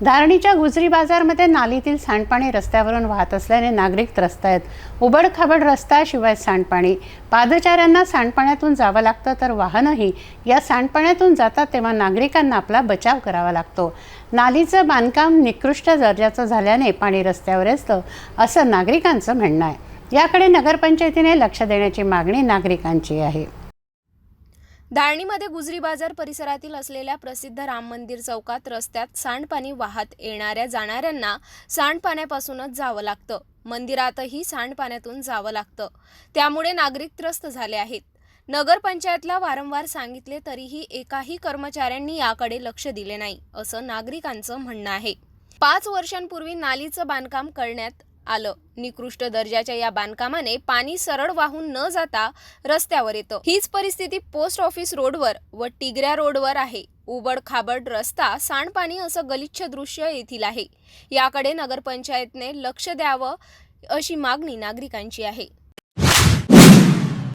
धारणीच्या गुजरी बाजारमध्ये नालीतील सांडपाणी रस्त्यावरून वाहत असल्याने नागरिक त्रस्त आहेत. उबडखाबड रस्ता शिवाय सांडपाणी. पादचाऱ्यांना सांडपाण्यातून जावं लागतं तर वाहनंही या सांडपाण्यातून जातात तेव्हा नागरिकांना आपला बचाव करावा लागतो. नालीचं बांधकाम निकृष्ट दर्जाचं झाल्याने पाणी रस्त्यावर असतं असं नागरिकांचं म्हणणं आहे. याकडे नगरपंचायतीने लक्ष देण्याची मागणी नागरिकांची आहे. धारणीमध्ये गुजरी बाजार परिसरातील असलेल्या प्रसिद्ध राम मंदिर चौकात रस्त्यात सांडपाणी वाहत येणाऱ्या जाणाऱ्यांना सांडपाण्यापासूनच जावं लागतं. मंदिरातही सांडपाण्यातून जावं लागतं. त्यामुळे नागरिक त्रस्त झाले आहेत. नगरपंचायतला वारंवार सांगितले तरीही एकाही कर्मचाऱ्यांनी याकडे लक्ष दिले नाही असं नागरिकांचं म्हणणं आहे. पाच वर्षांपूर्वी नालीचं बांधकाम करण्यात आलं. निकृष्ट दर्जाच्या या बांधकामाने पाणी सरळ वाहून न जाता रस्त्यावर येतं. हीच परिस्थिती पोस्ट ऑफिस रोडवर व टिगऱ्या रोडवर आहे. उबड खाबड रस्ता सांडपाणी असं गलिच्छ दृश्य येथील आहे. याकडे नगरपंचायतने लक्ष द्यावं अशी मागणी नागरिकांची आहे.